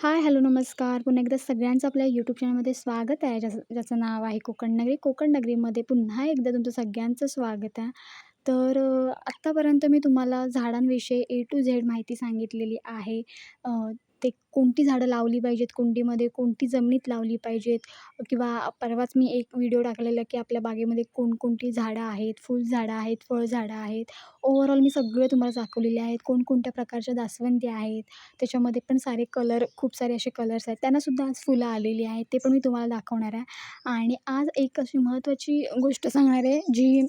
हाय, hello, नमस्कार. पुन्हा एकदा सगळ्यांचं आपल्या यूट्यूब चॅनलमध्ये स्वागत आहे. ज्याचं ज्याचं नाव आहे कोकण नगरी. कोकण नगरीमध्ये पुन्हा एकदा तुमचं सगळ्यांचं स्वागत आहे. तर आत्तापर्यंत मी तुम्हाला झाडांविषयी ए टू झेड माहिती सांगितलेली आहे. ते कोणती झाडं लावली पाहिजेत, कुंडीमध्ये कोणती जमिनीत लावली पाहिजेत किंवा परवाच मी एक व्हिडिओ टाकलेला की आपल्या बागेमध्ये कोणकोणती झाडं आहेत, फुलझाडं आहेत, फळझाडं आहेत. ओव्हरऑल मी सगळे तुम्हाला दाखवलेले आहेत. कोणकोणत्या प्रकारच्या जास्वंदी आहेत, त्याच्यामध्ये पण सारे कलर खूप सारे असे कलर्स आहेत. त्यांनासुद्धा आज फुलं आलेली आहेत. ते पण मी तुम्हाला दाखवणार आहे. आणि आज एक अशी महत्त्वाची गोष्ट सांगणार आहे, जी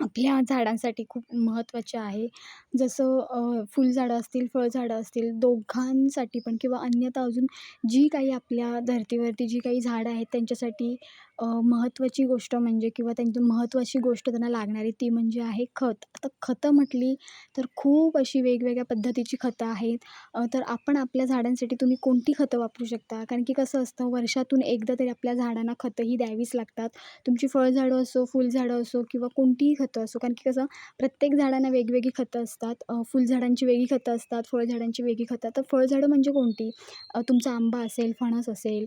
आपल्या झाडांसाठी खूप महत्त्वाचे आहे. जसं फुलझाडं असतील, फळझाडं असतील, दोघांसाठी पण किंवा अन्यथा अजून जी काही आपल्या धरतीवरती जी काही झाडं आहेत, त्यांच्यासाठी महत्त्वाची गोष्ट म्हणजे किंवा त्यांची महत्त्वाची गोष्ट त्यांना लागणारी ती म्हणजे आहे खत. आता खतं म्हटली तर खूप अशी वेगवेगळ्या पद्धतीची खतं आहेत. तर आपण आपल्या झाडांसाठी तुम्ही कोणती खतं वापरू शकता? कारण की कसं असतं वर्षातून एकदा तरी आपल्या झाडांना खतंही द्यावीच लागतात. तुमची फळझाडं असो, फुलझाडं असो किंवा कोणतीही खतं असो. कारण की कसं प्रत्येक झाडांना वेगवेगळी खतं असतात. फुलझाडांची वेगळी खतं असतात, फळझाडांची वेगळी खतं. तर फळझाडं म्हणजे कोणती? तुमचा आंबा असेल, फणस असेल,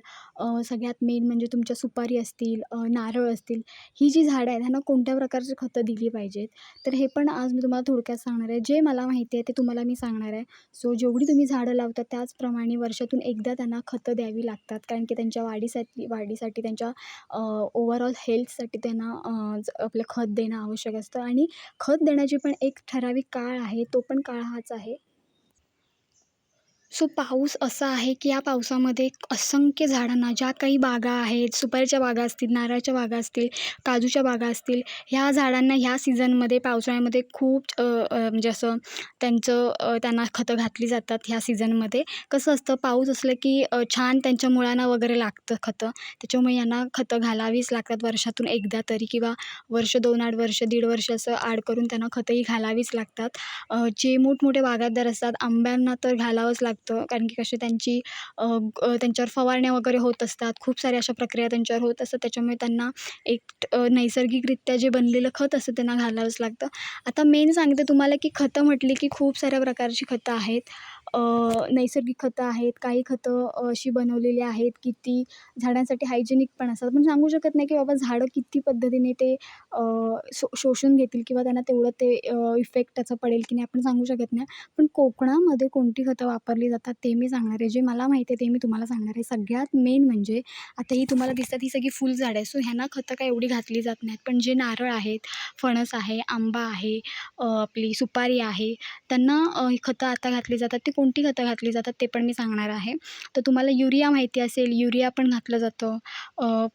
सगळ्यात मेन म्हणजे तुमच्या सुपारी असतील, नारळ असतील. ही जी झाडं आहेत ह्यांना कोणत्या प्रकारची खतं दिली पाहिजेत? तर हे पण आज मी तुम्हाला थोडक्यात सांगणार आहे. जे मला माहिती आहे ते तुम्हाला मी सांगणार आहे. सो जेवढी तुम्ही झाडं लावता त्याचप्रमाणे वर्षातून एकदा त्यांना खतं द्यावी लागतात. कारण की त्यांच्या वाढीसाठी वाढीसाठी त्यांच्या ओवरऑल ओव्हरऑल हेल्थसाठी त्यांना ज आपलं खत देणं आवश्यक असतं आणि खत देण्याची पण एक ठराविक काळ आहे. तो पण काळ हाच आहे सो पाऊस असा आहे की या पावसामध्ये असंख्य झाडांना ज्या काही बागा आहेत, सुपारीच्या बागा असतील, नारळाच्या बागा असतील, काजूच्या बागा असतील, ह्या झाडांना ह्या सीझनमध्ये पावसाळ्यामध्ये खूप म्हणजे असं त्यांचं त्यांना खतं घातली जातात ह्या सीझनमध्ये. कसं असतं पाऊस असलं की छान त्यांच्या मुळांना वगैरे लागतं खतं. त्याच्यामुळे यांना खतं घालावीच लागतात वर्षातून एकदा तरी किंवा वर्ष, दोन आठ वर्ष, दीड वर्ष असं आड करून त्यांना खतंही घालावीच लागतात. जे मोठमोठे बागायतदार असतात आंब्यांना तर घालावंच लागतं. कारण की कसे त्यांची त्यांच्यावर फवारण्या वगैरे होत असतात. खूप साऱ्या अशा प्रक्रिया त्यांच्यावर होत असतात. त्याच्यामुळे त्यांना एक नैसर्गिकरित्या जे बनलेलं खत असतं त्यांना घालावंच लागतं. आता मेन सांगते तुम्हाला की खतं म्हटली की खूप साऱ्या प्रकारची खतं आहेत. नैसर्गिक खतं आहेत, काही खतं अशी बनवलेली आहेत की ती झाडांसाठी हायजेनिक पण असतात. आपण सांगू शकत नाही की बाबा झाडं किती पद्धतीने ते शो शोषून घेतील किंवा त्यांना तेवढं ते इफेक्ट त्याचा पडेल की नाही आपण सांगू शकत नाही. पण कोकणामध्ये कोणती खतं वापरली जातात ते मी सांगणार आहे. जे मला माहिती आहे ते मी तुम्हाला सांगणार आहे. सगळ्यात मेन म्हणजे आता ही तुम्हाला दिसतात ही सगळी फुलझाडं आहे सो ह्यांना खतं काय एवढी घातली जात नाहीत. पण जे नारळ आहेत, फणस आहे, आंबा आहे, आपली सुपारी आहे, त्यांना ही खतं आता घातली जातात. ती कोणती खतं घातली जातात ते पण मी सांगणार आहे. तर तुम्हाला युरिया माहिती असेल, युरिया पण घातलं जातं.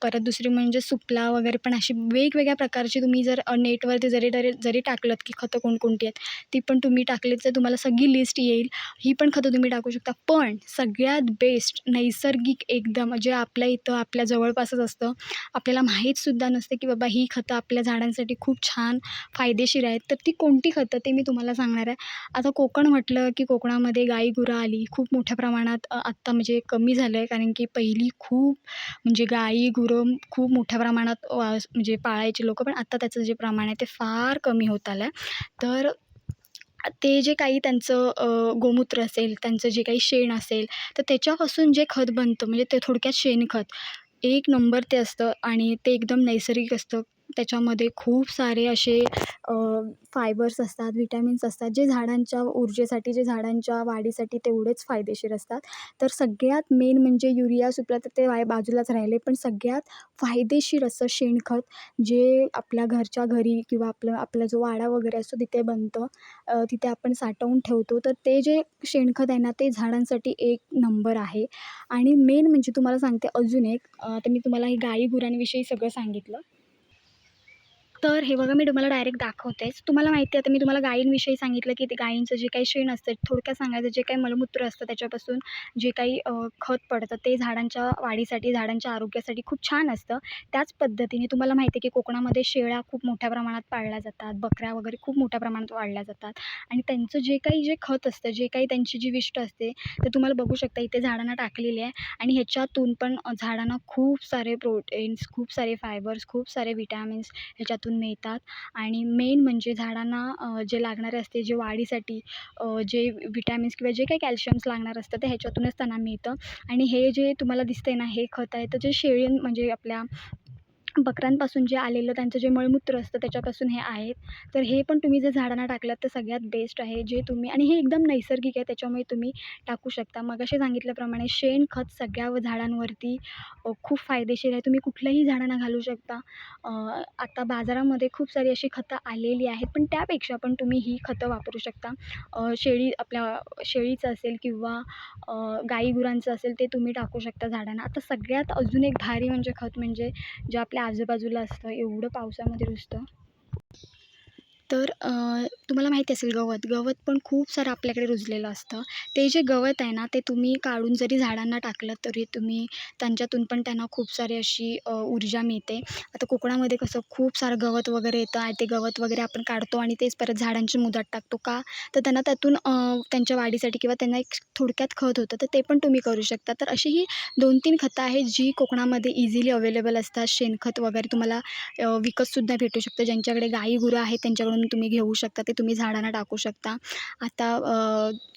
परत दुसरी म्हणजे सुपला वगैरे पण अशी वेगवेगळ्या प्रकारची तुम्ही जर नेटवरती जरी डरे जरी टाकलं की खतं कोणकोणती आहेत, ती पण तुम्ही टाकलीत तर तुम्हाला सगळी लिस्ट येईल. ही पण खतं तुम्ही टाकू शकता. पण सगळ्यात बेस्ट नैसर्गिक एकदम जे आपल्या इथं आपल्या जवळपासच असतं. आपल्याला माहीतसुद्धा नसते की बाबा ही खतं आपल्या झाडांसाठी खूप छान फायदेशीर आहेत. तर ती कोणती खतं ते मी तुम्हाला सांगणार आहे. आता कोकण म्हटलं की कोकणामध्ये गाई-गुरं आली. खूप मोठ्या प्रमाणात आत्ता म्हणजे कमी झालं आहे कारण की पहिली खूप म्हणजे गाई-गुरं खूप मोठ्या प्रमाणात म्हणजे पाळायचे लोकं. पण आत्ता त्याचं जे प्रमाण आहे ते फार कमी होत आलं आहे. तर ते जे काही त्यांचं गोमूत्र असेल, त्यांचं जे काही शेण असेल, तर त्याच्यापासून जे खत बनतं म्हणजे ते थोडक्यात शेणखत. एक नंबर ते असतं आणि ते एकदम नैसर्गिक असतं. त्याच्यामध्ये खूप सारे असे फायबर्स असतात, व्हिटॅमिन्स असतात, जे झाडांच्या ऊर्जेसाठी, जे झाडांच्या वाढीसाठी तेवढेच फायदेशीर असतात. तर सगळ्यात मेन म्हणजे युरिया, सुफला तर ते वाय बाजूलाच राहिले. पण सगळ्यात फायदेशीर असं शेणखत, जे आपल्या घरच्या घरी किंवा आपलं आपला जो वाडा वगैरे असतो तिथे बनतं. तिथे आपण साठवून ठेवतो. तर ते जे शेणखत आहे ना, ते झाडांसाठी एक नंबर आहे. आणि मेन म्हणजे तुम्हाला सांगते अजून एक आता मी तुम्हाला हे गाई-गुरांविषयी सगळं सांगितलं. तर हे बघा मी तुम्हाला डायरेक्ट दाखवतेच. तुम्हाला माहिती आहे आता मी तुम्हाला गायींविषयी सांगितलं की ते गायींचं जे काही शेण असतं, थोडक्यात सांगायचं जे काही मलमूत्र असतं त्याच्यापासून जे काही खत पडतं ते झाडांच्या वाढीसाठी, झाडांच्या आरोग्यासाठी खूप छान असतं. त्याच पद्धतीने तुम्हाला माहिती आहे की कोकणामध्ये शेळ्या खूप मोठ्या प्रमाणात पाळल्या जातात, बकऱ्या वगैरे खूप मोठ्या प्रमाणात वाढल्या जातात आणि त्यांचं जे काही जे खत असतं, जे काही त्यांची जी विष्ट असते, ते तुम्हाला बघू शकता इथे झाडांना टाकलेली आहे आणि ह्याच्यातून पण झाडांना खूप सारे प्रोटीन्स, खूप सारे फायबर्स, खूप सारे विटॅमिन्स ह्याच्यातून त्यातून मिळतात. आणि मेन म्हणजे झाडांना जे लागणारे असते जे वाढीसाठी जे विटॅमिन्स किंवा जे काही कॅल्शियम्स लागणार असतं ते ह्याच्यातूनच त्यांना मिळतं. आणि हे जे तुम्हाला दिसतंय ना हे खत आहे तर जे शेळी म्हणजे आपल्या बकऱ्यांपासून जे आलेलं त्यांचं जे मळमूत्र असतं त्याच्यापासून हे आहेत. तर हे पण तुम्ही जर झाडांना टाकलात तर सगळ्यात बेस्ट आहे. जे तुम्ही आणि हे एकदम नैसर्गिक आहे त्याच्यामुळे तुम्ही टाकू शकता. मगाशी सांगितल्याप्रमाणे शेणखत सगळ्या झाडांवरती खूप फायदेशीर आहे. तुम्ही कुठल्याही झाडांना घालू शकता. आता बाजारामध्ये खूप सारी अशी खतं आलेली आहेत पण त्यापेक्षा पण तुम्ही ही खतं वापरू शकता. शेळी आपल्या शेळीचं असेल किंवा गाई गुरांचं असेल ते तुम्ही टाकू शकता झाडांना. आता सगळ्यात अजून एक भारी म्हणजे खत म्हणजे जे आपल्या आजूबाजूला असतं एवढं पावसामध्ये रुजतं. तर तुम्हाला माहिती असेल गवत. गवत पण खूप सारं आपल्याकडे रुजलेलं असतं. ते जे गवत आहे ना ते तुम्ही काढून जरी झाडांना टाकलं तरी तुम्ही त्यांच्यातून पण त्यांना खूप सारी अशी ऊर्जा मिळते. आता कोकणामध्ये कसं खूप सारं गवत वगैरे येतं आणि ते गवत वगैरे आपण काढतो आणि तेच परत झाडांची मुदत टाकतो का? तर त्यांना त्यातून त्यांच्या वाढीसाठी किंवा त्यांना एक थोडक्यात खत होतं तर ते पण तुम्ही करू शकता. तर अशी ही दोन तीन खतं आहेत जी कोकणामध्ये इझिली अवेलेबल असतात. शेणखत वगैरे तुम्हाला विकतसुद्धा भेटू शकतं. ज्यांच्याकडे गाई गुरं आहेत त्यांच्याकडून तुम्ही घेऊ शकता ते तुम्ही झाडांना टाकू शकता. आता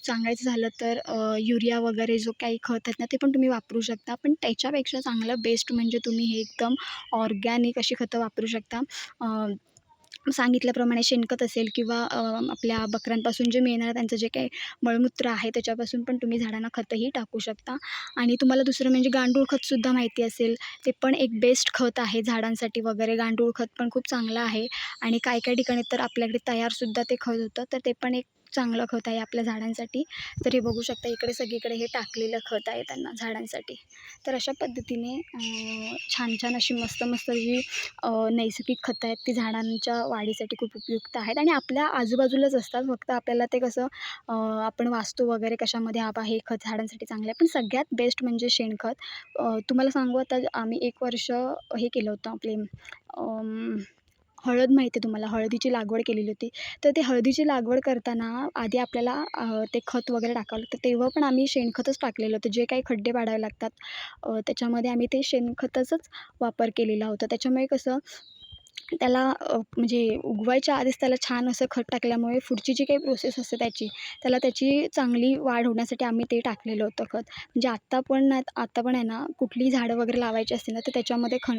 सांगायचं झालं तर युरिया वगैरे जो काही खत आहेत ना ते पण तुम्ही वापरू शकता. पण त्याच्यापेक्षा चांगलं बेस्ट म्हणजे तुम्ही हे एकदम ऑर्गॅनिक अशी खतं वापरू शकता. सांगितल्याप्रमाणे शेणखत असेल किंवा आपल्या बकऱ्यांपासून जे मिळणारं त्यांचं जे काही मळमूत्र आहे त्याच्यापासून पण तुम्ही झाडांना खतंही टाकू शकता. आणि तुम्हाला दुसरं म्हणजे गांडूळ खतसुद्धा माहिती असेल. ते पण एक बेस्ट खत आहे झाडांसाठी वगैरे. गांडूळ खत पण खूप चांगलं आहे. आणि काही काही ठिकाणी तर आपल्याकडे तयारसुद्धा ते खत होतं. तर ते पण एक चांगलं खत आहे आपल्या झाडांसाठी. तर हे बघू शकता इकडे सगळीकडे हे टाकलेलं खत आहे त्यांना झाडांसाठी. तर अशा पद्धतीने छान छान अशी मस्त मस्त जी नैसर्गिक खतं आहेत ती झाडांच्या वाढीसाठी खूप उपयुक्त आहेत. आणि आपल्या आजूबाजूलाच असतात फक्त आपल्याला ते कसं आपण वास्तू वगैरे कशामध्ये हा बा हे खत झाडांसाठी चांगलं आहे. पण सगळ्यात बेस्ट म्हणजे शेणखत. तुम्हाला सांगू आता आम्ही एक वर्ष हे केलं होतं आपले हळद माहिती आहे तुम्हाला हळदीची लागवड केलेली होती. तर ते हळदीची लागवड करताना आधी आपल्याला ते खत वगैरे टाकावं लागतं. तेव्हा पण आम्ही शेणखतच टाकलेलं होतं. जे काही खड्डे पाडावे लागतात त्याच्यामध्ये आम्ही ते शेणखताचाच वापर केलेला होता. त्याच्यामुळे कसं त्याला म्हणजे उगवायच्या आधीच त्याला छान असं खत टाकल्यामुळे पुढची जी काही प्रोसेस असते त्याची त्याला त्याची चांगली वाढ होण्यासाठी आम्ही ते टाकलेलं होतं खत. म्हणजे आत्ता पण आत्ता आता पण आहे ना कुठलीही झाडं वगैरे लावायची असतील ना तर त्याच्यामध्ये खण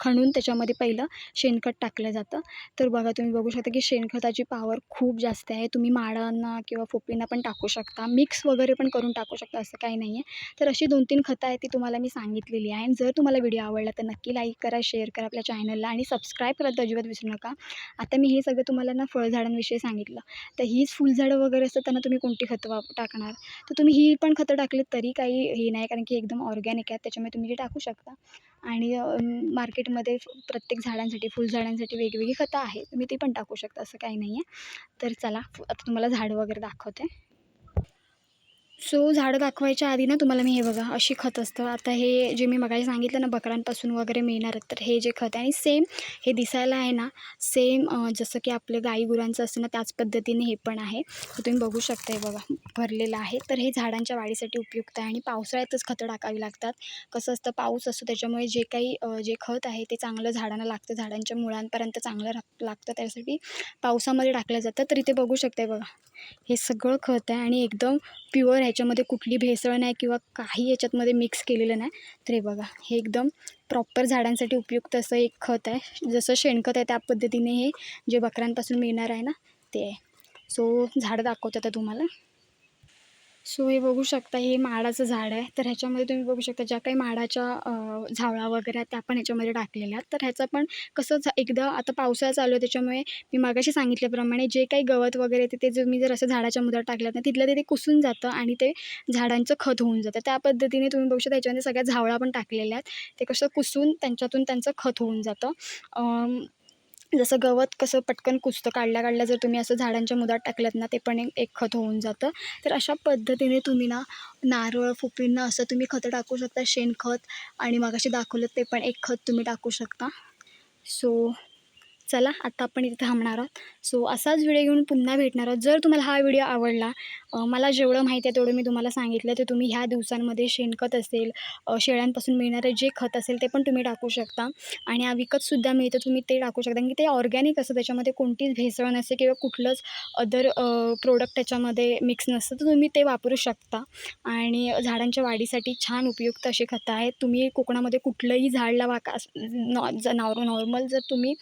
खणून त्याच्यामध्ये पहिलं शेणखत टाकलं जातं. तर बघा तुम्ही बघू शकता की शेणखताची पॉवर खूप जास्त आहे. तुम्ही माडांना किंवा फोपींना पण टाकू शकता. मिक्स वगैरे पण करून टाकू शकता असं काही नाही आहे तर अशी दोन तीन खतं आहेत ती तुम्हाला मी सांगितलेली आहे. आणि जर तुम्हाला व्हिडिओ आवडला तर नक्की लाईक करा शेअर करा आपल्या चॅनलला आणि सबस्क्राईब करायला तर अजिबात विसरू नका. आता मी हे सगळं तुम्हाला ना फळझाडांविषयी सांगितलं. तर हीच फुलझाडं वगैरे असतात त्यांना तुम्ही कोणती खतं वाप टाकणार? तर तुम्ही ही पण खतं टाकलीत तरी काही हे नाही कारण की एकदम ऑर्गॅनिक आहेत त्याच्यामुळे तुम्ही ते टाकू शकता. आणि मार्केटमध्ये प्रत्येक झाडांसाठी फुलझाडांसाठी वेगवेगळी खतं आहेत तुम्ही ती पण टाकू शकता असं काही नाही आहे तर चला आता तुम्हाला झाडं वगैरे दाखवते. सो झाडं दाखवायच्या आधी ना तुम्हाला मी हे बघा अशी खत असतं. आता हे जे मी मगाशी सांगितलं ना बकरांपासून वगैरे मिळणार तर हे जे खत आहे आणि सेम हे दिसायला आहे ना सेम जसं की आपलं गाई गुरांचं असतं ना त्याच पद्धतीने हे पण आहे. तर तुम्ही बघू शकता हे बघा भरलेलं आहे. तर हे झाडांच्या वाढीसाठी उपयुक्त आहे आणि पावसाळ्यातच खतं टाकावी लागतात. कसं असतं पाऊस असतो त्याच्यामुळे जे काही जे खत आहे ते चांगलं झाडांना लागतं झाडांच्या मुळांपर्यंत चांगलं लागतं त्यासाठी पावसामध्ये टाकलं जातं. तर इथे बघू शकता बघा हे सगळं खत आहे आणि एकदम प्युअर ह्याच्यामध्ये कुठली भेसळ नाही किंवा काही याच्यातमध्ये मिक्स केलेलं नाही. तर हे बघा हे एकदम प्रॉपर झाडांसाठी उपयुक्त असं एक खत आहे. जसं शेणखत आहे त्या पद्धतीने हे जे बकऱ्यांपासून मिळणार आहे ना ते आहे. सो झाडं दाखवतात तुम्हाला. सो हे बघू शकता हे माडाचं झाड आहे. तर ह्याच्यामध्ये तुम्ही बघू शकता ज्या काही माडाच्या झावळा वगैरे आहेत त्या पण ह्याच्यामध्ये टाकलेल्या आहेत. तर ह्याचा पण कसं एकदा आता पावसाळा चालू आहे त्याच्यामुळे मी मागाशी सांगितल्याप्रमाणे जे काही गवत वगैरे येते ते जर मी जर असं झाडाच्या मुदात टाकलं ना तिथलं ते ते कुसून जातं आणि ते झाडांचं खत होऊन जातं. त्या पद्धतीने तुम्ही बघू शकता ह्याच्यामध्ये सगळ्या झावळा पण टाकलेल्या आहेत. ते कसं कुसून त्यांच्यातून त्यांचं खत होऊन जातं. जसं गवत कसं पटकन कुजतं काढल्या काढल्या जर तुम्ही असं झाडांच्या मुदात टाकलंत ना ते पण एक एक खत होऊन जातं. तर अशा पद्धतीने तुम्ही ना नारळ फुपींना असं तुम्ही खतं टाकू शकता शेणखत आणि मगाशी दाखवलं ते पण एक खत तुम्ही टाकू शकता. सो चला आत्ता आपण इथे थांबणार आहोत. सो असाच व्हिडिओ घेऊन पुन्हा भेटणार आहोत. जर तुम्हाला हा व्हिडिओ आवडला मला जेवढं माहिती आहे तेवढं मी तुम्हाला सांगितलं तर तुम्ही ह्या दिवसांमध्ये शेणखत असेल शेळ्यांपासून मिळणारं जे खत असेल ते पण तुम्ही टाकू शकता. आणि विकतसुद्धा मिळतं तुम्ही ते टाकू शकता. की ते ऑर्गॅनिक असतं. त्याच्यामध्ये कोणतीच भेसळ नसते किंवा कुठलंच अदर प्रोडक्ट त्याच्यामध्ये मिक्स नसतं. तर तुम्ही ते वापरू शकता. आणि झाडांच्या वाढीसाठी छान उपयुक्त अशी खतं आहेत. तुम्ही कोकणामध्ये कुठलंही झाड लावा का नॉ नॉर नॉर्मल जर तुम्ही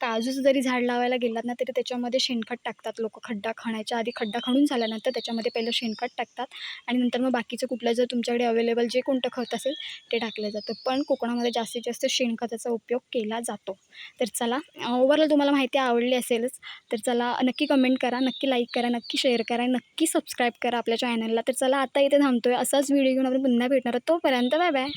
काजूचं जरी झाड लावायला गेलात ना तरी त्याच्यामध्ये शेणखत टाकतात लोक. खड्डा खणायच्या आधी खड्डा खणून झाल्यानंतर त्याच्यामध्ये पहिलं शेणखत टाकतात आणि नंतर मग बाकीचं कुठलं जर तुमच्याकडे अवेलेबल जे कोणतं खत असेल ते टाकलं जातं. पण कोकणामध्ये जास्तीत जास्त शेणखताचा उपयोग केला जातो. तर चला ओव्हरऑल तुम्हाला माहिती आवडली असेलच तर चला नक्की कमेंट करा नक्की लाईक करा नक्की शेअर करा नक्की सबस्क्राईब करा आपल्या चॅनलला तर चला आता इथे थांबतोय. असाच व्हिडिओ घेऊन आपण पुन्हा भेटणार तोपर्यंत बाय बाय